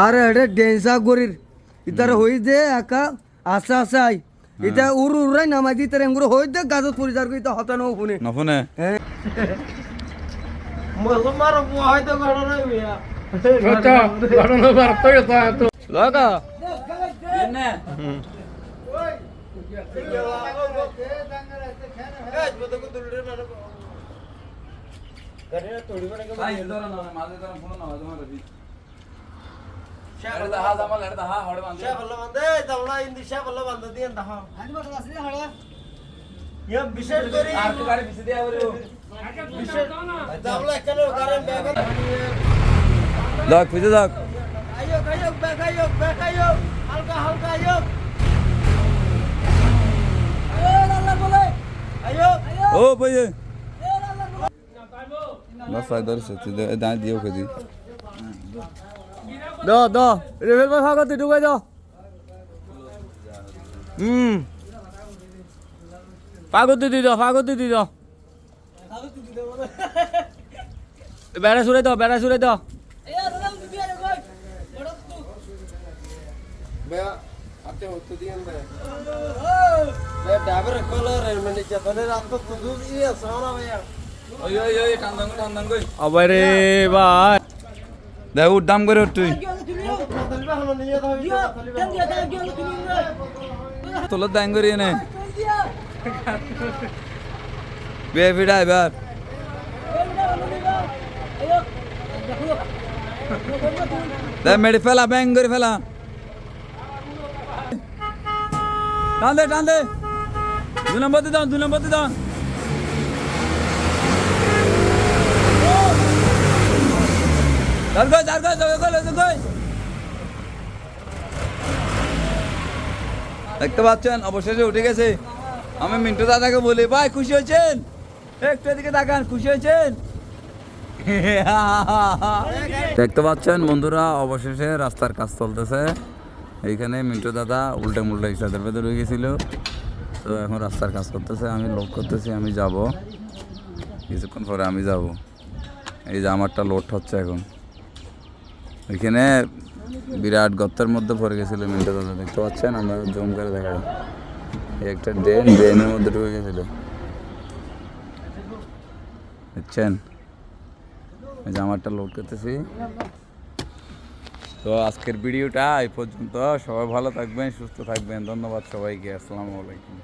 আর এটা ডেন্সা গরির। ইতার হই দে একা আস্তে আস্তে আই। এটা উর উড়াই নামাই দি তার এঙ্গুর হই দে গাজত পরিচার করি তা হতানো শুনে। নফনে। হ্যাঁ। লগা বিশেষ করে যাক পিছে যাক আয়োগ আয়োগ ব্যাগ আয়োগ ব্যাগ আয়োগ হালকা হালকা আয়োগ ও ভাই। বাস আই ধরছে তুই দাঁড় দিও খেদি দ। দ রেবেল ভাই ভাগত ঢুকাই দাও হুম। পাগতি দি দাও পাগতি দি দাও বেড়া সুরে দাও বেড়া সুরে দাও ডাবর কলর মানে চেতনে রাত তো তুদু দিয়ে সারা ভাইয়া ওই ওই ওই টান্দাং টান্দাং কই আবার রে ভাই দেখ উদ্দাম করে উঠ তুই তলবে হলো নিয়ে দাও তোলা দাং করি এনে বে ফিডা এবার দে মেডি ফেলা ব্যাং করে ফেলা টান দে টান দে দু নম্বর দি দাও দু নম্বর দি দাও চার গই চার গই চার গই চার গই দেখতে পাচ্ছেন অবশেষে উঠে গেছে আমি মিন্টু দাদাকে বলি ভাই খুশি হয়েছেন একটু এদিকে তাকান খুশি হয়েছেন দেখতে পাচ্ছেন বন্ধুরা অবশেষে রাস্তার কাজ চলতেছে এইখানে মিন্টু দাদা উল্টে মুল্টে ইসাদের ভেতরে গেছিল তো এখন রাস্তার কাজ করতেছে, আমি লোড করতেছি, আমি যাব। কিছুক্ষণ পরে আমি যাব। এই যে আমারটা লোড হচ্ছে এখন। এখানে বিরাট গর্তের মধ্যে পড়ে গেছিল মিন্টু দাদা, দেখতে পাচ্ছেন? আমরা জুম করে দেখা একটা ড্রেন, ড্রেনের মধ্যে ঢুকে গেছিল। বুঝছেন এই যে আমারটা লোড করতেছি। তো আজকের ভিডিওটা এই পর্যন্ত। সবাই ভালো থাকবেন সুস্থ থাকবেন। ধন্যবাদ সবাইকে। আসসালামু আলাইকুম।